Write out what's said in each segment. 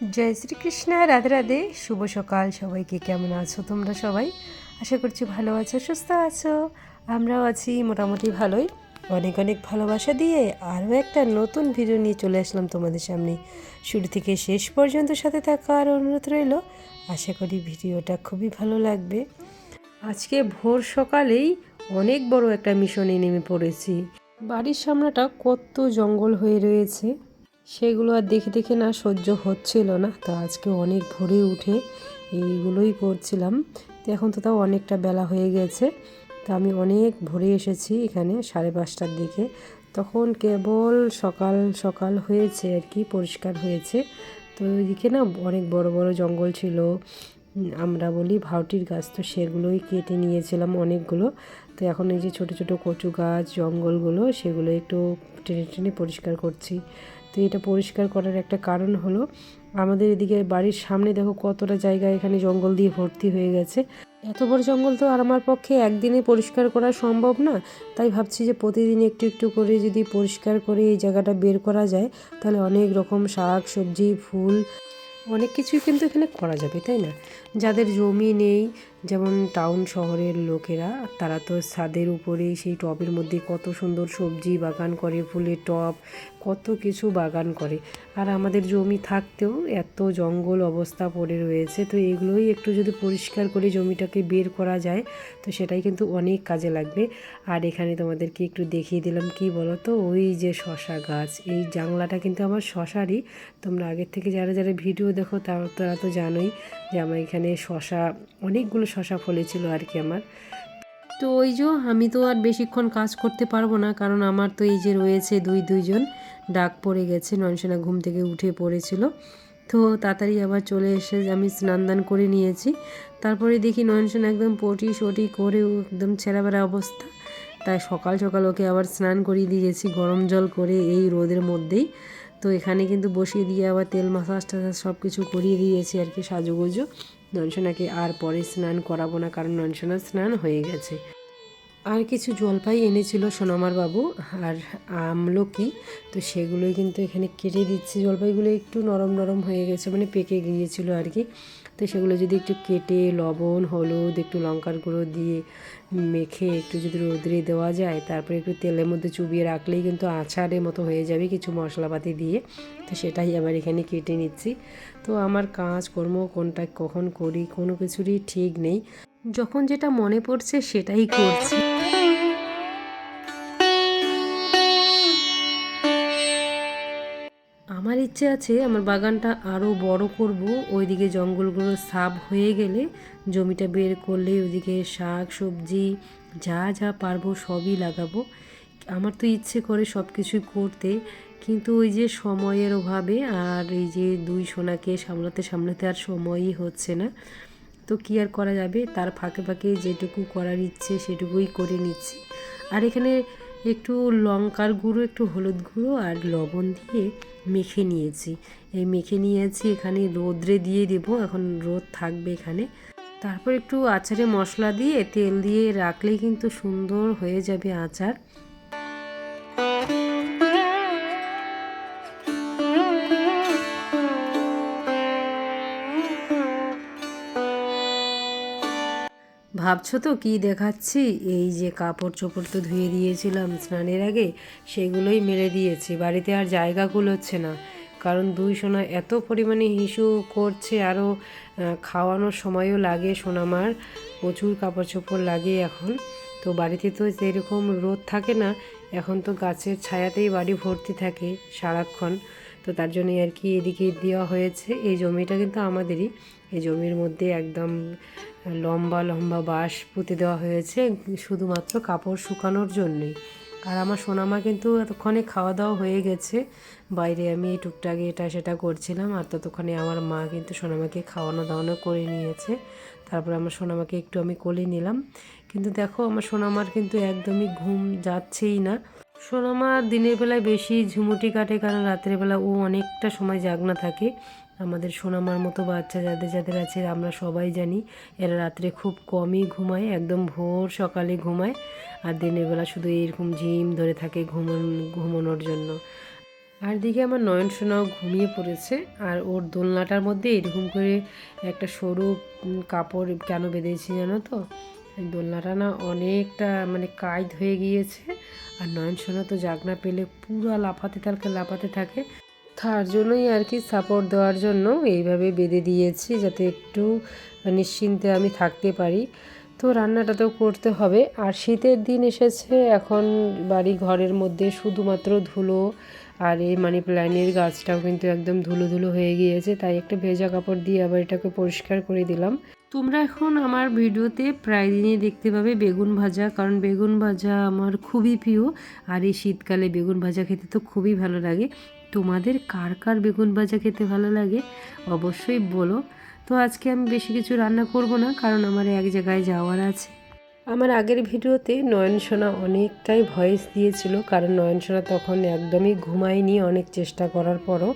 জয় শ্রীকৃষ্ণ, রাধে রাধে। শুভ সকাল, সবাইকে কেমন আছো তোমরা সবাই? আশা করছি ভালো আছো, সুস্থ আছো। আমরাও আছি মোটামুটি ভালোই। অনেক অনেক ভালোবাসা দিয়ে আরও একটা নতুন ভিডিও নিয়ে চলে আসলাম তোমাদের সামনে। শুরু থেকে শেষ পর্যন্ত সাথে থাকার অনুরোধ রইল। আশা করি ভিডিওটা খুবই ভালো লাগবে। আজকে ভোর সকালেই অনেক বড় একটা মিশনে নেমে পড়েছি। বাড়ির সামনেটা কত জঙ্গল হয়ে রয়েছে। সেগুলো আর দেখে দেখে না সহ্য হচ্ছিল না। তো আজকে অনেক ভোরে উঠে এইগুলোই করছিলাম তো এখন তো তাও অনেকটা বেলা হয়ে গেছে। তো আমি অনেক ভোরে এসেছি এখানে সাড়ে পাঁচটার দিকে। তখন কেবল সকাল সকাল হয়েছে আর কি, পরিষ্কার হয়েছে। তো ওইদিকে না অনেক বড় বড় জঙ্গল ছিল। আমরা বলি ভাউটির গাছ, তো সেগুলোই কেটে নিয়েছিলাম অনেকগুলো। তো এখন এই যে ছোট ছোট কচু গাছ, জঙ্গলগুলো, সেগুলো একটু টেনে টেনে পরিষ্কার করছি। তো এটা পরিষ্কার করার একটা কারণ হলো, আমাদের এদিকে বাড়ির সামনে দেখো কতটা জায়গা এখানে জঙ্গল দিয়ে ভর্তি হয়ে গেছে। এত বড় জঙ্গল তো আর আমার পক্ষে একদিনে পরিষ্কার করা সম্ভব না, তাই ভাবছি যে প্রতিদিন একটু একটু করে যদি পরিষ্কার করে এই জায়গাটা বের করা যায়, তাহলে অনেক রকম শাক, সবজি, ফুল, অনেক কিছুই কিন্তু এখানে করা যাবে, তাই না? যাদের জমি নেই যেমন টাউন শহরের লোকেরা, তারা তো ছাদের উপরে সেই টবের মধ্যে কত সুন্দর সবজি বাগান করে, ফুলের টব, কত কিছু বাগান করে। আর আমাদের জমি থাকতেও এত জঙ্গল অবস্থা পড়ে রয়েছে, তো এগুলোই একটু যদি পরিষ্কার করে জমিটাকে বের করা যায়, তো সেটাই কিন্তু অনেক কাজে লাগবে। আর এখানে তোমাদেরকে একটু দেখিয়ে দিলাম, কি বলো তো ওই যে শশা গাছ, এই জাংলাটা কিন্তু আমার শশারই। তোমরা আগের থেকে যারা যারা ভিডিও দেখো, তারা তো জানোই যে আমার এখানে শশা অনেকগুলো শশা ফলেছিল আর কি আমার। তো ওই যে আমি তো আর বেশিক্ষণ কাজ করতে পারব না, কারণ আমার তো এই যে রয়েছে দুই, দুইজন, ডাক পড়ে গেছে, নয়নসেনা ঘুম থেকে উঠে পড়েছিল। তো তাড়াতাড়ি আবার চলে এসে আমি স্নান দান করে নিয়েছি। তারপরে দেখি নয়নসেনা একদম পটি সটি করে একদম ছেঁড়াবেড়া অবস্থা। তাই সকাল সকাল ওকে আবার স্নান করিয়ে দিয়েছি গরম জল করে এই রোদের মধ্যেই। তো এখানে কিন্তু বসিয়ে দিয়ে আবার তেল মাসাজ টাসাজ সব কিছু করিয়ে দিয়েছি আর কি সাজুগুজো। ননসোনাকে আর পরে স্নান করাবো না, কারণ নঞ্চনার স্নান হয়ে গেছে। আর কিছু জলপাই এনেছিল সোনামার বাবু আর আমলকি, তো সেগুলোই কিন্তু এখানে কেটে দিচ্ছে। জলপাইগুলো একটু নরম নরম হয়ে গেছে মানে পেকে গিয়েছিল আর কি। তো সেগুলো যদি একটু কেটে লবণ, হলুদ, একটু লঙ্কার গুঁড়ো দিয়ে মেখে একটু যদি রোদ্রে দেওয়া যায়, তারপরে একটু তেলের মধ্যে চুবিয়ে রাখলেই কিন্তু আচারের মতো হয়ে যাবে কিছু মশলাপাতি দিয়ে। তো সেটাই আবার এখানে কেটে নিচ্ছি। তো আমার কাজ, কর্ম কোনটা, কখন করি, কোনো কিছুরই ঠিক নেই। যখন যেটা মনে পড়ছে সেটাই করছি। ইচ্ছে আছে আমার বাগানটা আরও বড় করব। ওইদিকে জঙ্গলগুলো সাফ হয়ে গেলে জমিটা বের করলে ওইদিকে শাক, সবজি, যা যা পারব সবই লাগাবো। আমার তো ইচ্ছে করে সব কিছুই করতে, কিন্তু ওই যে সময়ের অভাবে আর এই যে দুই সোনাকে সামলাতে সামলাতে আর সময়ই হচ্ছে না। তো কী আর করা যাবে? তার ফাঁকে ফাঁকে যেটুকু করার ইচ্ছে সেটুকুই করে নিচ্ছি। আর এখানে একটু লঙ্কার গুঁড়ো, একটু হলুদ গুঁড়ো আর লবণ দিয়ে মেখে নিয়েছি। এই মেখে নিয়েছি, এখানে রোদ্রে দিয়ে দেবো, এখন রোদ থাকবে এখানে। তারপর একটু আচারে মশলা দিয়ে তেল দিয়ে রাখলে কিন্তু সুন্দর হয়ে যাবে আচার। ভাবছ তো কি দেখাচ্ছি? এই যে কাপড় চোপড় তো ধুয়ে দিয়েছিলাম স্নানের আগে, সেগুলোই মেরে দিয়েছি। বাড়িতে আর জায়গা কুলোচ্ছে না। কারণ দুই সোনা এত পরিমাণে হিসু করছে, আরও খাওয়ানোর সময়ও লাগে সোনামার। প্রচুর কাপড় চোপড় লাগে এখন। তো বাড়িতে তো যেরকম রোদ থাকে না। এখন তো গাছের ছায়াতেই বাড়ি ভর্তি থাকে সারাক্ষণ। তো তার জন্য আর কি এদিকে দেওয়া হয়েছে। এই জমিটা কিন্তু আমাদেরই। এই জমির মধ্যে একদম লম্বা লম্বা বাঁশ পুঁতে দেওয়া হয়েছে। শুধুমাত্র কাপড় শুকানোর জন্যই। আর আমার সোনামা কিন্তু এতক্ষণে খাওয়া দাওয়া হয়ে গেছে। বাইরে আমি এই টুকটাক এটা সেটা করছিলাম আর ততক্ষণে আমার মা কিন্তু সোনামাকে খাওয়ানো দাওয়ানো করে নিয়েছে। তারপর আমার সোনামাকে একটু আমি কোলে নিলাম। কিন্তু দেখো, আমার সোনামার কিন্তু একদমই ঘুম যাচ্ছেই না। সোনামা দিনের বেলায় বেশি ঝুমুটি কাটে কারণ রাত্রের বেলা ও অনেকটা সময় জাগনা থাকে। আমাদের সোনামার মতো বাচ্চা যাদের যাদের আছে, আমরা সবাই জানি এরা রাত্রে খুব কমই ঘুমায়, একদম ভোর সকালে ঘুমায় আর দিনের বেলা শুধু এরকম ঝিম ধরে থাকে ঘুমন, ঘুমানোর জন্য। আর দিকে আমার নয়ন সোনাও ঘুমিয়ে পড়েছে আর ওর দোলনাটার মধ্যে এরকম করে একটা সরু কাপড় কেন বেঁধেছি জানো তো? দোলনাটা না অনেকটা মানে কায়দ হয়ে গিয়েছে আর নয়ন সোনা তো জাগনা পেলে পুরো লাফাতে থাকে লাফাতে থাকে। তার জন্যই আর কি সাপোর্ট দেওয়ার জন্য এইভাবে বেঁধে দিয়েছি যাতে একটু নিশ্চিন্তে আমি থাকতে পারি। তো রান্নাটা তো করতে হবে। আর শীতের দিন এসেছে, এখন বাড়ি ঘরের মধ্যে শুধুমাত্র ধুলো আর এই মানি প্ল্যান্টের গাছটাও কিন্তু একদম ধুলো ধুলো হয়ে গিয়েছে, তাই একটা ভেজা কাপড় দিয়ে আবার এটাকে পরিষ্কার করে দিলাম। তোমরা এখন আমার ভিডিওতে প্রায় দিনই দেখতে পাবে বেগুন ভাজা, কারণ বেগুন ভাজা আমার খুবই প্রিয়, আর এই শীতকালে বেগুন ভাজা খেতে তো খুবই ভালো লাগে। তোমাদের কার কার বেগুন ভাজা খেতে ভালো লাগে অবশ্যই বলো। তো আজকে আমি বেশি কিছু রান্না করব না, কারণ আমার এক জায়গায় যাওয়ার আছে। আমার আগের ভিডিওতে নয়ন সোনা অনেকটাই ভয়েস দিয়েছিল, কারণ নয়ন সোনা তখন একদমই ঘুমায়নি অনেক চেষ্টা করার পরও।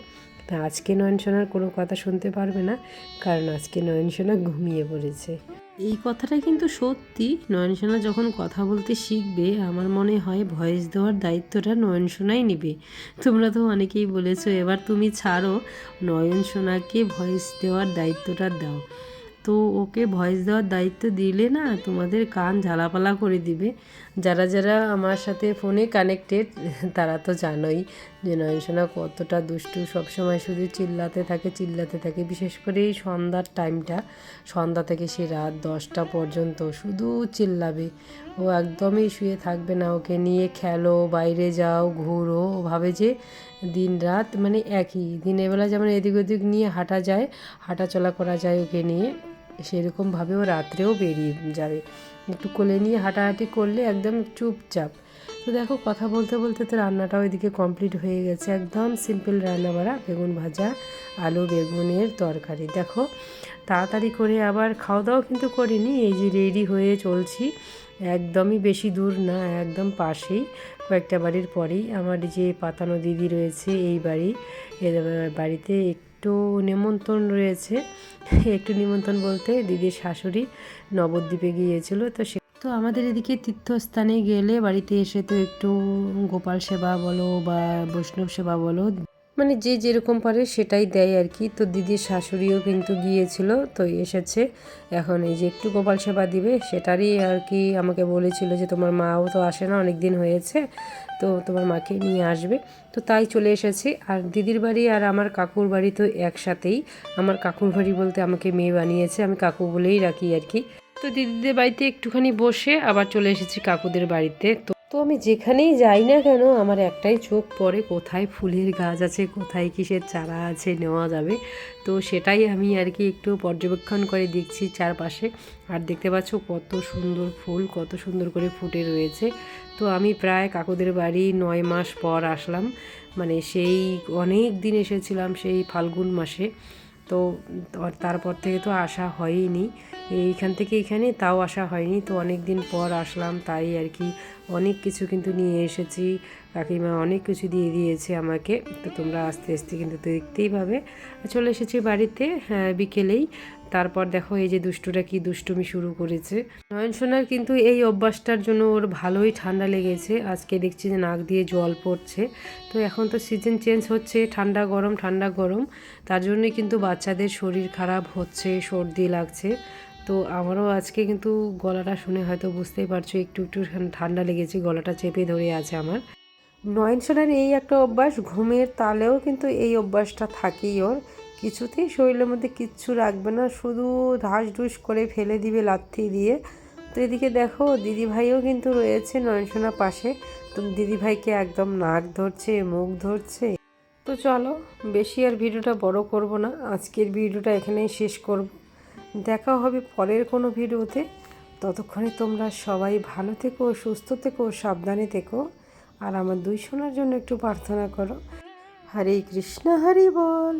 তা আজকে নয়নসোনার কোনো কথা শুনতে পারবে না, কারণ আজকে নয়নসোনা ঘুমিয়ে পড়েছে। এই কথাটা কিন্তু সত্যি। নয়নসোনা যখন কথা বলতে শিখবে, আমার মনে হয় ভয়েস দেওয়ার দায়িত্বটা নয়নসোনাই নেবে। তোমরা তো অনেকেই বলেছ, এবার তুমি ছাড়ো, নয়নসোনাকে ভয়েস দেওয়ার দায়িত্বটা দাও। তো ওকে ভয়েস দেওয়ার দায়িত্ব দিলে না তোমাদের কান ঝালাপালা করে দিবে। যারা যারা আমার সাথে ফোনে কানেক্টেড তারা তো জানোই যে নয়নসোনা কতটা দুষ্টু। সবসময় শুধু চিল্লাতে থাকে চিল্লাতে থাকে। বিশেষ করে এই সন্ধ্যার টাইমটা সন্ধ্যা থেকে সে রাত দশটা পর্যন্ত শুধু চিল্লাবে। ও একদমই শুয়ে থাকবে না। ওকে নিয়ে খেলো, বাইরে যাও, ঘুরো। ও ভাবে যে দিন রাত মানে একই। দিনের বেলা যেমন এদিক ওদিক নিয়ে হাঁটা যায় হাঁটা চলা করা যায় ওকে নিয়ে। সেরকমভাবে ও রাত্রেও বেরিয়ে যাবে। একটু কোলে নিয়ে হাঁটাহাঁটি করলে একদম চুপচাপ। তো দেখো, কথা বলতে বলতে তো রান্নাটাও এদিকে কমপ্লিট হয়ে গেছে। একদম সিম্পল রান্না বাড়া বেগুন ভাজা, আলু, বেগুনের তরকারি। দেখো, তাড়াতাড়ি করে আবার খাওয়া দাওয়া কিন্তু করিনি, এই যে রেডি হয়ে চলছি। একদমই বেশি দূর না, একদম পাশেই। কয়েকটা বাড়ির পরেই আমার যে পাতানো দিদি রয়েছে, এই বাড়ি বাড়িতে একটু নিমন্ত্রণ রয়েছে। একটু নিমন্ত্রণ বলতে দিদির শাশুড়ি নবদ্বীপে গিয়েছিল, তো সে তো আমাদের এদিকে তীর্থস্থানে গেলে বাড়িতে এসে তো একটু গোপাল সেবা বলো বা বৈষ্ণব সেবা বলো মানে যে যেরকম পারে সেটাই দেয় আর কি। তো দিদির শাশুড়িও কিন্তু গিয়েছিল, তো এসেছে। এখন এই যে একটু গোপাল সেবা দিবে, সেটারই আর কি আমাকে বলেছিল যে তোমার মাও তো আসে না অনেক দিন হয়েছে। তো তোমার মাকে নিয়ে আসবে। তো তাই চলে এসেছে। আর দিদির বাড়ি আর আমার কাকুর বাড়ি তো একসাথেই। আমার কাকুর বাড়ি বলতে আমাকে মেয়ে বানিয়েছে। আমি কাকু বলেই রাখি আর কি। তো দিদিদের বাড়িতে একটুখানি বসে আবার চলে এসেছি কাকুদের বাড়িতে। তো তো আমি যেখানেই যাই না কেন, আমার একটাই চোখ পড়ে কোথায় ফুলের গাছ আছে, কোথায় কিসের চারা আছে নেওয়া যাবে। তো সেটাই আমি আর কি একটু পর্যবেক্ষণ করে দেখছি চারপাশে। আর দেখতে পাচ্ছ কত সুন্দর ফুল, কত সুন্দর করে ফুটে রয়েছে। তো আমি প্রায় কাকুদের বাড়ি নয় মাস পর আসলাম। মানে সেই অনেক দিন এসেছিলাম সেই ফাল্গুন মাসে। তো তারপর থেকে তো আসা হয়নি। এইখান থেকে এখানে তাও আসা হয়নি। তো অনেক দিন পর আসলাম, তাই আর কি অনেক কিছু কিন্তু নিয়ে এসেছি। কাকিমা অনেক কিছু দিয়ে দিয়েছে আমাকে তো তোমরা আস্তে আস্তে কিন্তু দেখতেই পাবে। চলে এসেছি বাড়িতে হ্যাঁ, বিকেলেই। তারপর দেখো এই যে দুষ্টুটা কি দুষ্টুমি শুরু করেছে। নয়ন সোনার কিন্তু এই অভ্যাসটার জন্য ওর ভালোই ঠান্ডা লেগেছে। আজকে দেখছি যে নাক দিয়ে জল পড়ছে। তো এখন তো সিজন চেঞ্জ হচ্ছে ঠান্ডা গরম ঠান্ডা গরম। তার জন্যই কিন্তু বাচ্চাদের শরীর খারাপ হচ্ছে সর্দি লাগছে। তো আমারও আজকে কিন্তু গলাটা শুনে হয়তো বুঝতেই পারছ একটু একটু ঠান্ডা লেগেছে গলাটা চেপে ধরে আছে আমার। নয়ন সোনার এই একটা অভ্যাস, ঘুমের তালেও কিন্তু এই অভ্যাসটা থাকেই ওর। কিছুতেই শরীরের মধ্যে কিচ্ছু রাখবে না, শুধু ঢাস ঢুস করে ফেলে দিবে লাথি দিয়ে। তো এদিকে দেখো, দিদিভাইও কিন্তু রয়েছে নয়নসোনা পাশে। তো দিদিভাইকে একদম নাক ধরছে, মুখ ধরছে। তো চলো, বেশি আর ভিডিওটা বড় করব না। আজকের ভিডিওটা এখানেই শেষ করব। দেখা হবে পরের কোনো ভিডিওতে। ততক্ষণে তোমরা সবাই ভালো থেকো, সুস্থ থেকো, সাবধানে থেকো। আর আমার দুই সোনার জন্য একটু প্রার্থনা করো। হরে কৃষ্ণ হরি বল।